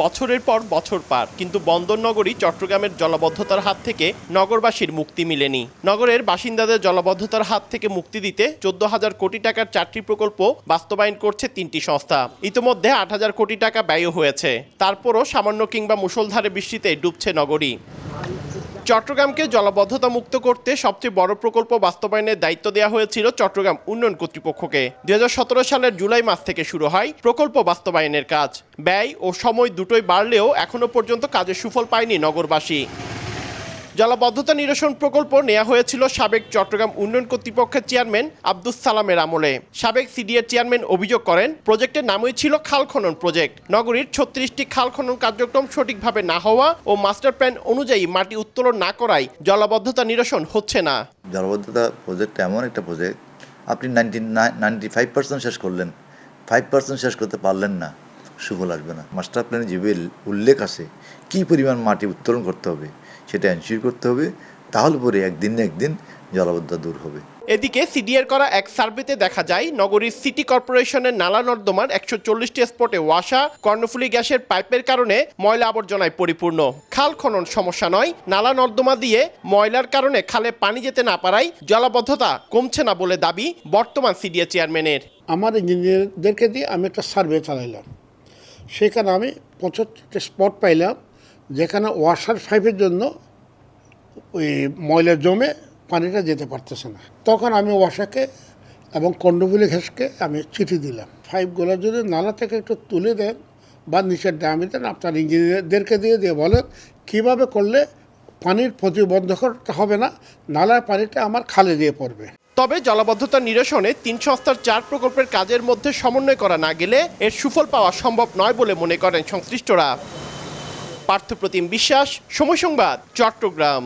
বছরের পর বছর পার। কিন্তু বন্দরনগরী চট্টগ্রামের জলাবদ্ধতার হাত থেকে নগরবাসীর মুক্তি মিলেনি। নগরের বাসিন্দাদের জলবদ্ধতার হাত থেকে মুক্তি দিতে চোদ্দ হাজার কোটি টাকার চারটি প্রকল্প বাস্তবায়ন করছে তিনটি সংস্থা। ইতিমধ্যে আট হাজার কোটি টাকা ব্যয় হয়েছে। তারপরও সামান্য কিংবা মুষলধারে বৃষ্টিতে ডুবছে নগরী। চট্টগ্রামকে জলাবদ্ধতা মুক্ত করতে সবচেয়ে বড় প্রকল্প বাস্তবায়নের দায়িত্ব দেওয়া হয়েছিল চট্টগ্রাম উন্নয়ন কর্তৃপক্ষকে। দু হাজার সতেরো সালের জুলাই মাস থেকে শুরু হয় প্রকল্প বাস্তবায়নের কাজ। ব্যয় ও সময় দুটোই বাড়লেও এখনও পর্যন্ত কাজের সুফল পায়নি নগরবাসী। জলাবদ্ধতা নিরসন প্রকল্প নেওয়া হয়েছিল সাবেক চট্টগ্রাম উন্নয়ন কর্তৃপক্ষের চেয়ারম্যান আব্দুস সালামের আমলে। সাবেক সিডিএর চেয়ারম্যান অভিযোগ করেন, প্রজেক্টের নামই ছিল খাল খনন প্রজেক্ট। নগরীর ছত্রিশটি খাল খনন কার্যক্রম সঠিকভাবে না হওয়া ও মাস্টার প্ল্যান অনুযায়ী মাটি উত্তোলন না করায় জলাবদ্ধতা নিরসন হচ্ছে না। জলবদ্ধতা প্রজেক্ট এমন একটা প্রজেক্ট, আপনি নাইনটি ফাইভ পার্সেন্ট শেষ করলেন। ফাইভ পার্সেন্ট শেষ করতে পারলেন না সুফল আসবে না। মাস্টার প্ল্যানে যে উল্লেখ আছে, কী পরিমাণ মাটি উত্তোলন করতে হবে? সেটা এনশিওর করতে হবে তাহলে পরে একদিন না একদিন জলবদ্ধতা দূর হবে। এদিকে সিডিএর করা এক সার্ভেতে দেখা যায় নগরীর সিটি কর্পোরেশনের নালা নর্দমার একশো চল্লিশটি স্পটে ওয়াসা কর্ণফুলি গ্যাসের পাইপের কারণে ময়লা আবর্জনায় পরিপূর্ণ। খাল খনন সমস্যা নয় নালা নর্দমা দিয়ে ময়লার কারণে খালে পানি যেতে না পারায় জলাবদ্ধতা কমছে না বলে দাবি বর্তমান সিডিএ চেয়ারম্যানের। আমার ইঞ্জিনিয়ারদেরকে দিয়ে আমি একটা সার্ভে চালাইলাম। সেখানে আমি পঁচাত্তরটা স্পট পাইলাম যেখানে ওয়াশার ফাইভের জন্য ওই ময়লা জমে পানিটা যেতে পারতেছে না। তখন আমি ওয়াশাকে এবং কন্ডবুলি ঘাসকে আমি চিঠি দিলাম। ফাইভগুলো যদি নালা থেকে একটু তুলে দেন বা নিচের ডামি দেন, আপনার ইঞ্জিনিয়ারদেরকে দিয়ে দিয়ে বলেন, কীভাবে করলে পানির প্রতিবন্ধক হবে না, নালার পানিটা আমার খালে দিয়ে পড়বে। তবে জলাবদ্ধতা নিরসনে তিন সংস্থার চার প্রকল্পের কাজের মধ্যে সমন্বয় করা না গেলে এর সুফল পাওয়া সম্ভব নয় বলে মনে করেন সংশ্লিষ্টরা। পার্থপ্রতিম বিশ্বাস সময় সংবাদ চট্টগ্রাম।